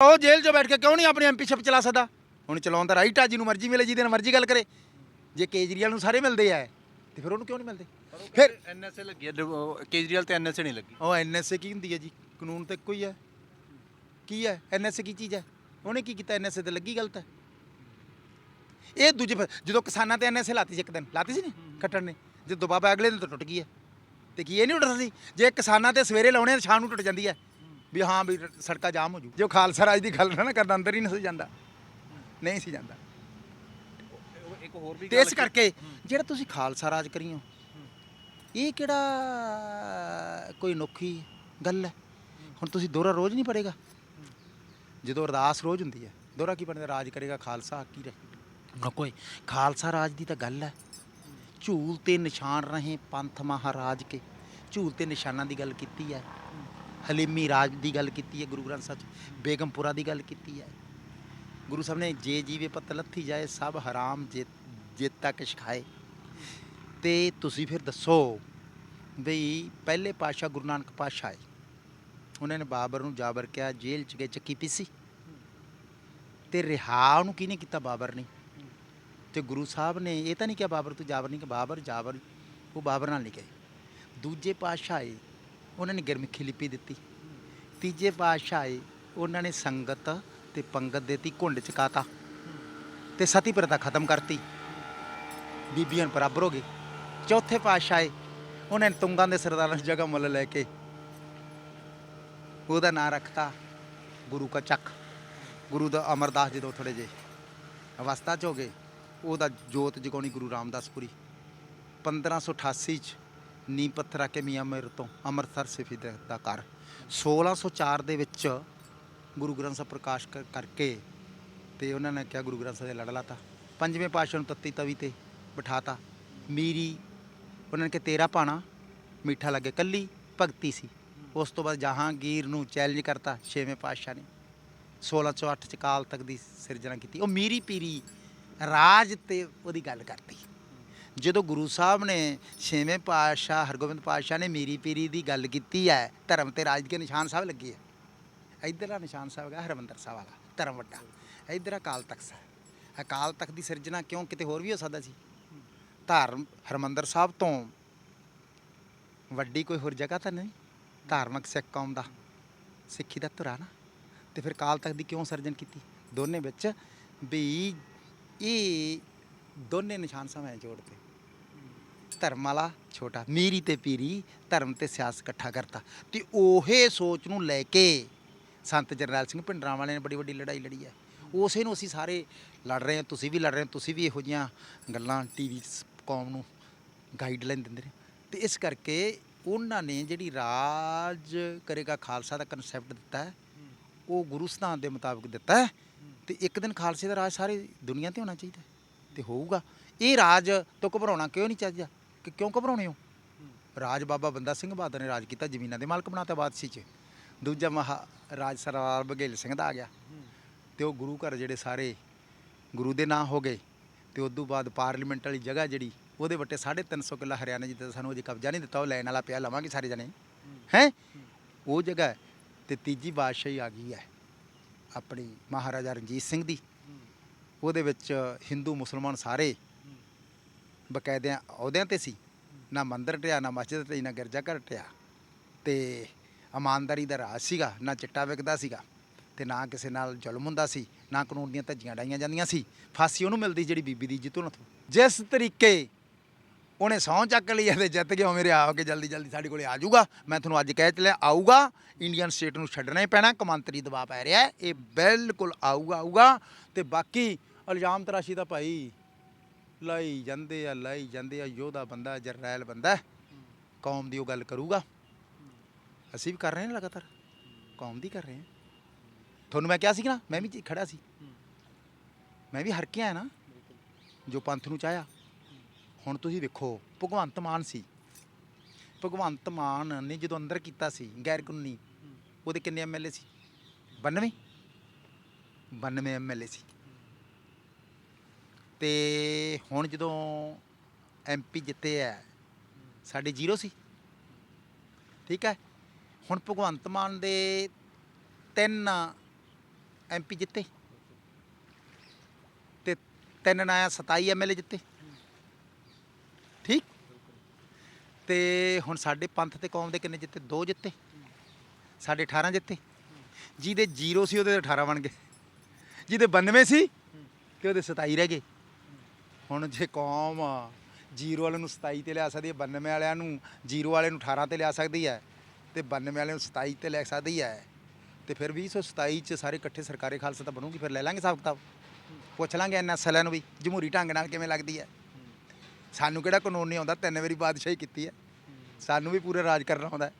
ਉਹ ਜੇਲ੍ਹ 'ਚ ਬੈਠ ਕੇ ਕਿਉਂ ਨਹੀਂ ਆਪਣੀ ਐਮਪੀ ਸ਼ਿਪ ਚਲਾ ਸਕਦਾ? ਹੁਣ ਚਲਾਉਣ ਦਾ ਰਾਈਟ ਆ ਜਿਹਨੂੰ ਮਰਜ਼ੀ ਮਿਲੇ ਜਿਹਦੇ ਨਾਲ ਮਰਜ਼ੀ ਗੱਲ ਕਰੇ। ਜੇ ਕੇਜਰੀਵਾਲ ਨੂੰ ਸਾਰੇ ਮਿਲਦੇ ਆ ਤੇ ਫਿਰ ਉਹਨੂੰ ਕਿਉਂ ਨਹੀਂ ਮਿਲਦੇ? ਫਿਰ ਐਨਐਸਏ ਲੱਗੀ ਹੈ ਕੇਜਰੀਵਾਲ ਤੇ ਐਨਐਸਏ ਨਹੀਂ ਲੱਗੀ। ਉਹ ਐਨਐਸਏ ਕੀ ਹੁੰਦੀ ਹੈ ਜੀ? ਕਾਨੂੰਨ ਤਾਂ ਇੱਕੋ ਹੀ ਹੈ ਕੀ ਹੈ ਐਨਐਸਏ ਕੀ ਚੀਜ਼ ਹੈ ਉਹਨੇ ਕੀ ਕੀਤਾ? ਐਨਐਸਏ ਤੇ ਲੱਗੀ ਗਲਤ? ਹੈ ਇਹ ਦੂਜੇ ਜਦੋਂ ਕਿਸਾਨਾਂ ਤੇ ਐਨਐਸਏ ਲਾਤੀ ਸੀ ਇੱਕ ਦਿਨ ਲਾਤੀ ਸੀ ਨਹੀਂ ਕੱਟਣ ਨੇ। ਜੇ ਦੁਬਾਰਾ ਅਗਲੇ ਦਿਨ ਤੋਂ ਟੁੱਟ ਗਈ ਹੈ ਤੇ ਕੀ ਇਹ ਨਹੀਂ ਉੱਠਦਾ ਸੀ? ਜੇ ਕਿਸਾਨਾਂ ਤੇ ਸਵੇਰੇ ਲਾਉਣੇ ਆ, ਸ਼ਾਮ ਨੂੰ ਟੁੱਟ ਜਾਂਦੀ ਹੈ ਵੀ ਹਾਂ ਵੀ ਸੜਕਾਂ ਜਾਮ ਹੋ ਜੂ। ਜੋ ਖਾਲਸਾ ਰਾਜ ਦੀ ਗੱਲ ਨਾ ਕਰਦਾ ਅੰਦਰ ਹੀ ਨਹੀਂ ਸੀ ਜਾਂਦਾ। ਨਹੀਂ ਸੀ ਜਾਂਦਾ। ਇੱਕ ਹੋਰ ਵੀ ਤੇ ਇਸ ਕਰਕੇ ਜਿਹੜਾ ਤੁਸੀਂ ਖਾਲਸਾ ਰਾਜ ਕਰੀਓ ਇਹ ਕਿਹੜਾ ਕੋਈ ਅਨੋਖੀ ਗੱਲ ਹੈ? ਹੁਣ ਤੁਸੀਂ ਦੋਹਰਾ ਰੋਜ਼ ਨਹੀਂ ਪੜੇਗਾ ਜਦੋਂ ਅਰਦਾਸ ਰੋਜ਼ ਹੁੰਦੀ ਹੈ ਦੋਹਰਾ ਕੀ ਬਣਦਾ ਰਾਜ ਕਰੇਗਾ ਖਾਲਸਾ ਕੀ ਰਹੇ? ਨਾ ਕੋਈ ਖਾਲਸਾ ਰਾਜ ਦੀ ਤਾਂ ਗੱਲ ਹੈ। ਝੂਲ ਤੇ ਨਿਸ਼ਾਨ ਰਹੇ ਪੰਥ ਮਹਾਰਾਜ ਕੇ। ਝੂਲ ਤੇ ਨਿਸ਼ਾਨਾਂ ਦੀ ਗੱਲ ਕੀਤੀ ਹੈ। ਹਲੀਮੀ ਰਾਜ ਦੀ ਗੱਲ ਕੀਤੀ ਹੈ, ਗੁਰੂ ਗ੍ਰੰਥ ਸਾਹਿਬ 'ਚ ਬੇਗਮਪੁਰਾ ਦੀ ਗੱਲ ਕੀਤੀ ਹੈ। ਗੁਰੂ ਸਾਹਿਬ ਨੇ ਜੇ ਜੀਵੇ ਪਤ ਲੱਥੀ ਜਾਏ, ਸਭ ਹਰਾਮ ਜੇ, ਜੇਤਾ ਕਿਛ ਖਾਏ। ਤੇ ਤੁਸੀਂ ਫਿਰ ਦੱਸੋ ਬਈ ਪਹਿਲੇ ਪਾਤਸ਼ਾਹ ਗੁਰੂ ਨਾਨਕ ਪਾਤਸ਼ਾਹ ਹੈ ਉਹਨਾਂ ਨੇ ਬਾਬਰ ਨੂੰ ਜਾਬਰ ਕਿਹਾ, ਜੇਲ੍ਹ ਚ ਗਏ, ਚੱਕੀ ਪੀਸੀ। ਤੇ ਰਿਹਾ ਉਹਨੂੰ ਕਿਹਨੇ ਕੀਤਾ ਬਾਬਰ ਨੇ? ਤੇ ਗੁਰੂ ਸਾਹਿਬ ਨੇ ਇਹ ਤਾਂ ਨਹੀਂ ਕਿਹਾ ਬਾਬਰ ਤੂੰ ਜਾਬਰ ਨਹੀਂ, ਕਿ ਬਾਬਰ ਜਾਬਰ, ਉਹ ਬਾਬਰ ਨਾਲ ਨਹੀਂ ਕਹੇ ਦੂਜੇ ਪਾਤਸ਼ਾਹ ਏ ਉਹਨਾਂ ਨੇ ਗੁਰਮੁਖੀ ਲਿਪੀ ਦਿੱਤੀ। ਤੀਜੇ ਪਾਤਸ਼ਾਹ ਆਏ ਉਹਨਾਂ ਨੇ ਸੰਗਤ ਤੇ ਪੰਗਤ ਦੇਤੀ ਘੁੰਡ ਚ ਕਾਤਾ ਤੇ ਸਤੀ ਪ੍ਰਥਾ ਖਤਮ ਕਰਤੀ। ਬੀਬੀਆਂ ਨੂੰ ਬਰਾਬਰ ਹੋ ਗਏ। ਚੌਥੇ ਪਾਤਸ਼ਾਹ ਆਏ ਉਹਨਾਂ ਨੇ ਤੁੰਗਾਂ ਦੇ ਸਰਦਾਰਾਂ ਦੀ ਜਗ੍ਹਾ ਮੁੱਲ ਲੈ ਕੇ ਉਹਦਾ ਨਾਂ ਰੱਖਤਾ ਗੁਰੂ ਕਾ ਚੱਕ। ਗੁਰੂ ਦਾ ਅਮਰਦਾਸ ਜਦੋਂ ਥੋੜੇ ਜੇ ਅਵਸਥਾ ਚ ਹੋ ਗਏ, ਉਹਦਾ ਜੋਤ ਜਗਾਉਣੀ ਗੁਰੂ ਰਾਮਦਾਸਪੁਰੀ। 1588 ਚ ਨੀਂਹ ਪੱਥਰ ਆ ਕੇ ਮੀਆਂ ਮੇਰ ਤੋਂ ਅੰਮ੍ਰਿਤਸਰ ਸਿਫੀ ਦਾ ਦਾ ਕਰ 1604 ਦੇ ਵਿੱਚ ਗੁਰੂ ਗ੍ਰੰਥ ਸਾਹਿਬ ਪ੍ਰਕਾਸ਼ ਕਰ- ਕਰਕੇ ਤੇ ਉਹਨਾਂ ਨੇ ਕਿਹਾ ਗੁਰੂ ਗ੍ਰੰਥ ਸਾਹਿਬ ਦੇ ਲੜ ਲਾਤਾ। ਪੰਜਵੇਂ ਪਾਤਸ਼ਾਹ ਨੂੰ ਤੱਤੀ ਤਵੀ ਤੇ ਬਿਠਾਤਾ। ਮੀਰੀ, ਉਹਨਾਂ ਨੇ ਕਿ ਤੇਰਾ ਪਾਣਾ ਮਿੱਠਾ ਲੱਗੇ। ਕੱਲੀ ਭਗਤੀ ਸੀ। ਉਸ ਤੋਂ ਬਾਅਦ ਜਹਾਂਗੀਰ ਨੂੰ ਚੈਲੰਜ ਕਰਤਾ ਛੇਵੇਂ ਪਾਤਸ਼ਾਹ ਨੇ। 1608 ਚ ਕਾਲ ਤੱਕ ਦੀ ਸਿਰਜਣਾ ਕੀਤੀ। ਉਹ ਮੀਰੀ ਪੀਰੀ ਰਾਜ ਤੇ ਉਹਦੀ ਗੱਲ ਕਰਤੀ ਜਦੋਂ ਗੁਰੂ ਸਾਹਿਬ ਨੇ ਛੇਵੇਂ ਪਾਤਸ਼ਾਹ ਹਰਗੋਬਿੰਦ ਪਾਤਸ਼ਾਹ ਨੇ ਮੀਰੀ ਪੀਰੀ ਦੀ ਗੱਲ ਕੀਤੀ ਹੈ, ਧਰਮ ਤੇ ਰਾਜ ਦੇ ਨਿਸ਼ਾਨ ਸਾਹਿਬ ਲੱਗੇ ਹੈ ਇਧਰਲਾ ਨਿਸ਼ਾਨ ਸਾਹਿਬ ਹੈਗਾ, ਹਰਮੰਦਰ ਸਾਹਿਬ ਵਾਲਾ, ਧਰਮ ਵੱਡਾ। ਇਧਰ ਅਕਾਲ ਤਖਤ ਸਾਹਿਬ। ਅਕਾਲ ਤਖਤ ਦੀ ਸਿਰਜਣਾ ਕਿਉਂ? ਕਿਤੇ ਹੋਰ ਵੀ ਹੋ ਸਕਦਾ ਸੀ? ਧਰਮ, ਹਰਮੰਦਰ ਸਾਹਿਬ ਤੋਂ ਵੱਡੀ ਕੋਈ ਹੋਰ ਜਗ੍ਹਾ ਤਾਂ ਨਹੀਂ? ਧਾਰਮਿਕ ਸਿੱਖ ਕੌਮ ਦਾ, ਸਿੱਖੀ ਦਾ ਧੁਰਾ ਨਾ। ਤੇ ਫਿਰ ਕਾਲ ਤਖਤ ਦੀ ਕਿਉਂ ਸਿਰਜਣ ਕੀਤੀ? ਦੋਨੇ ਵਿੱਚ ਵੀ ਇਹ ਦੋਨੇ ਨਿਸ਼ਾਨ ਸਮੇਂ ਜੋੜਦੇ। ਧਰਮ ਵਾਲਾ ਛੋਟਾ, ਮੀਰੀ ਤੇ ਪੀਰੀ ਧਰਮ ਤੇ ਸਿਆਸਤ ਇਕੱਠਾ ਕਰਤਾ। ਤੇ ਉਹੇ ਸੋਚ ਨੂੰ ਲੈ ਕੇ ਸੰਤ ਜਰਨੈਲ ਸਿੰਘ ਭਿੰਡਰਾਂ ਵਾਲੇ ਨੇ ਬੜੀ ਵੱਡੀ ਲੜਾਈ ਲੜੀ ਹੈ। ਉਸੇ ਨੂੰ ਅਸੀਂ ਸਾਰੇ ਲੜ ਰਹੇ ਹਾਂ, ਤੁਸੀਂ ਵੀ ਲੜ ਰਹੇ ਹੋ, ਤੁਸੀਂ ਵੀ ਇਹੋ ਜੀਆਂ ਗੱਲਾਂ ਟੀਵੀ ਕੌਮ ਨੂੰ ਗਾਈਡਲਾਈਨ ਦਿੰਦੇ ਨੇ। ਤੇ ਇਸ ਕਰਕੇ ਉਹਨਾਂ ਨੇ ਜਿਹੜੀ ਰਾਜ ਕਰੇਗਾ ਖਾਲਸਾ ਦਾ ਕਨਸੈਪਟ ਦਿੱਤਾ ਹੈ, ਉਹ ਗੁਰੂ ਸਿਧਾਂਤ ਦੇ ਮੁਤਾਬਕ ਦਿੱਤਾ ਹੈ ਤੇ ਇੱਕ ਦਿਨ ਖਾਲਸੇ ਦਾ ਰਾਜ ਸਾਰੀ ਦੁਨੀਆ ਤੇ ਹੋਣਾ ਚਾਹੀਦਾ ਹੈ ਤੇ ਹੋਊਗਾ। ਇਹ ਰਾਜ ਤੋਂ ਘਬਰਾਉਣਾ ਕਿਉਂ ਨਹੀਂ ਚਾਹੀਦਾ ਕਿ ਕਿਉਂ ਘਬਰਾਉਣੇ ਹੋ? ਰਾਜ ਬਾਬਾ ਬੰਦਾ ਸਿੰਘ ਬਹਾਦਰ ਨੇ ਰਾਜ ਕੀਤਾ, ਜ਼ਮੀਨਾਂ ਦੇ ਮਾਲਕ ਬਣਾਤਾ ਬਾਦਸ਼ਾਹੀ ਚ। ਦੂਜਾ ਮਹਾ ਰਾਜ ਸਰਦਾਰ ਬਘੇਲ ਸਿੰਘ ਦਾ ਆ ਗਿਆ। ਤੇ ਉਹ ਗੁਰੂ ਘਰ ਜਿਹੜੇ ਸਾਰੇ ਗੁਰੂ ਦੇ ਨਾਂ ਹੋ ਗਏ, ਤੇ ਉਸ ਤੋਂ ਬਾਅਦ ਪਾਰਲੀਮੈਂਟ ਵਾਲੀ ਜਗ੍ਹਾ ਜਿਹੜੀ, ਉਹਦੇ ਵੱਟੇ 350 ਕਿੱਲਾ ਹਰਿਆਣਾ ਜਿੱਤੇ ਸਾਨੂੰ ਅਜੇ ਕਬਜ਼ਾ ਨਹੀਂ ਦਿੱਤਾ, ਉਹ ਲੈਣ ਵਾਲਾ ਪਿਆ ਲਵਾਂਗੇ ਸਾਰੇ ਜਣੇ। ਹੈ? ਉਹ ਜਗ੍ਹਾ ਹੈ। ਤੇ ਤੀਜੀ ਬਾਦਸ਼ਾਹੀ ਆ ਗਈ ਹੈ, ਆਪਣੀ ਮਹਾਰਾਜਾ ਰਣਜੀਤ ਸਿੰਘ ਦੀ। ਉਹਦੇ ਵਿੱਚ ਹਿੰਦੂ ਮੁਸਲਮਾਨ ਸਾਰੇ ਬਕਾਇਦਿਆਂ ਅਹੁਦਿਆਂ ਤੇ ਸੀ। ਨਾ ਮੰਦਰ ਟਿਆ, ਨਾ ਮਸਜਿਦ ਤੇ ਨਾ ਗਿਰਜਾ ਘਰ ਟਿਆ। ਤੇ ਇਮਾਨਦਾਰੀ ਦਾ ਰਾਜ ਸੀਗਾ, ਨਾ ਚਿੱਟਾ ਵਿਕਦਾ ਸੀਗਾ। ਤੇ ਨਾ ਕਿਸੇ ਨਾਲ ਜ਼ੁਲਮ ਹੁੰਦਾ ਸੀ, ਨਾ ਕਾਨੂੰਨ ਦੀਆਂ ਧੱਜੀਆਂ ਡਾਈਆਂ ਜਾਂਦੀਆਂ ਸੀ। ਫਾਂਸੀ ਉਹਨੂੰ ਮਿਲਦੀ ਜਿਹੜੀ ਬੀਬੀ ਦੀ ਇੱਜ਼ਤ ਉਹਨਾਂ ਤੋਂ। ਜਿਸ ਤਰੀਕੇ ਉਹਨੇ ਸਹੁੰ ਚੱਕ ਲਈ ਤੇ ਜਿੱਤ ਗਿਆ ਉਹ ਮੇਰੇ ਆ ਕੇ ਜਲਦੀ ਜਲਦੀ ਸਾਡੇ ਕੋਲੇ ਆ ਜਾਊਗਾ। ਮੈਂ ਤੁਹਾਨੂੰ ਅੱਜ ਕਹਿ ਚਲਿਆ, ਆਊਗਾ। ਇੰਡੀਅਨ ਸਟੇਟ ਨੂੰ ਛੱਡਣਾ ਹੀ ਪੈਣਾ, ਕਮਾਂਤਰੀ ਦਬਾਅ ਪੈ ਰਿਹਾ ਇਹ ਬਿਲਕੁਲ ਆਊਗਾ ਆਊਗਾ। ਤੇ ਬਾਕੀ ਇਲਜ਼ਾਮ ਤਰਾਸ਼ੀ ਦਾ ਭਾਈ ਲਾਈ ਜਾਂਦੇ ਆ, ਲਾਈ ਜਾਂਦੇ ਆ, ਯੋਧਾ ਬੰਦਾ, ਜਰਨੈਲ ਬੰਦਾ ਹੈ। ਕੌਮ ਦੀ ਉਹ ਗੱਲ ਕਰੂਗਾ। ਅਸੀਂ ਵੀ ਕਰ ਰਹੇ ਹਾਂ ਲਗਾਤਾਰ। ਕੌਮ ਦੀ ਕਰ ਰਹੇ ਹਾਂ। ਤੁਹਾਨੂੰ ਮੈਂ ਕਿਹਾ ਸੀ ਨਾ, ਮੈਂ ਵੀ ਜੀ ਖੜਾ ਸੀ। ਮੈਂ ਵੀ ਹਰ ਆਇਆ ਨਾ, ਜੋ ਪੰਥ ਨੂੰ ਚਾਹਿਆ। ਹੁਣ ਤੁਸੀਂ ਵੇਖੋ, ਭਗਵੰਤ ਮਾਨ ਸੀ। ਭਗਵੰਤ ਮਾਨ ਨੇ ਜਦੋਂ ਅੰਦਰ ਕੀਤਾ ਸੀ, ਗੈਰ ਕਾਨੂੰਨੀ, ਉਹਦੇ ਕਿੰਨੇ ਐਮਐਲਏ ਸੀ? 92 92 ਐਮਐਲਏ ਸੀ। ਤੇ ਹੁਣ ਜਦੋਂ ਐਮਪੀ ਜਿੱਤੇ ਆ, ਸਾਡੇ ਜ਼ੀਰੋ ਸੀ। ਠੀਕ ਹੈ? ਹੁਣ ਭਗਵੰਤ ਮਾਨ ਦੇ ਤਿੰਨ ਐਮਪੀ ਜਿੱਤੇ। ਤੇ ਤਿੰਨ ਨਾਇਆ 27 ਐਮਐਲਏ ਜਿੱਤੇ। ਠੀਕ? ਤੇ ਹੁਣ ਸਾਡੇ ਪੰਥ ਤੇ ਕੌਮ ਦੇ ਕਿੰਨੇ ਜਿੱਤੇ? ਦੋ ਜਿੱਤੇ। ਸਾਡੇ 18 ਜਿੱਤੇ। ਜਿਹਦੇ 0 ਸੀ, ਉਹਦੇ 18 ਬਣ ਗਏ। ਜਿਹਦੇ 92 ਸੀ, ਤੇ ਉਹਦੇ 27 ਰਹਿ ਗਏ। ਹੁਣ ਜੇ ਕੌਮ ਜ਼ੀਰੋ ਵਾਲੇ ਨੂੰ 27 ਤੇ ਲਿਆ ਸਕਦੀ ਹੈ 92 ਵਾਲਿਆਂ ਨੂੰ ਜ਼ੀਰੋ ਵਾਲੇ ਨੂੰ 18 ਤੇ ਲਿਆ ਸਕਦੀ ਹੈ ਤੇ 92 ਵਾਲਿਆਂ ਨੂੰ 27 ਤੇ ਲੈ ਸਕਦੀ ਹੈ ਤੇ ਫਿਰ 2027 ਚ ਸਾਰੇ ਇਕੱਠੇ ਸਰਕਾਰੀ ਖਾਲਸਾ ਤਾਂ ਬਣੂਗੀ, ਫਿਰ ਲੈ ਲਾਂਗੇ ਹਿਸਾਬ ਕਿਤਾਬ। ਪੁੱਛ ਲਾਂਗੇ ਐਨਐਸਐਲ ਨੂੰ ਵੀ, ਜਮਹੂਰੀ ਢੰਗ ਨਾਲ ਕਿਵੇਂ ਲੱਗਦੀ ਹੈ। ਸਾਨੂੰ ਕਿਹੜਾ ਕਾਨੂੰਨ ਨਹੀਂ ਆਉਂਦਾ, ਤਿੰਨ ਵਾਰੀ ਬਾਦਸ਼ਾਹੀ ਕੀਤੀ ਹੈ। ਸਾਨੂੰ ਵੀ ਪੂਰਾ ਰਾਜ ਕਰਨਾ ਆਉਂਦਾ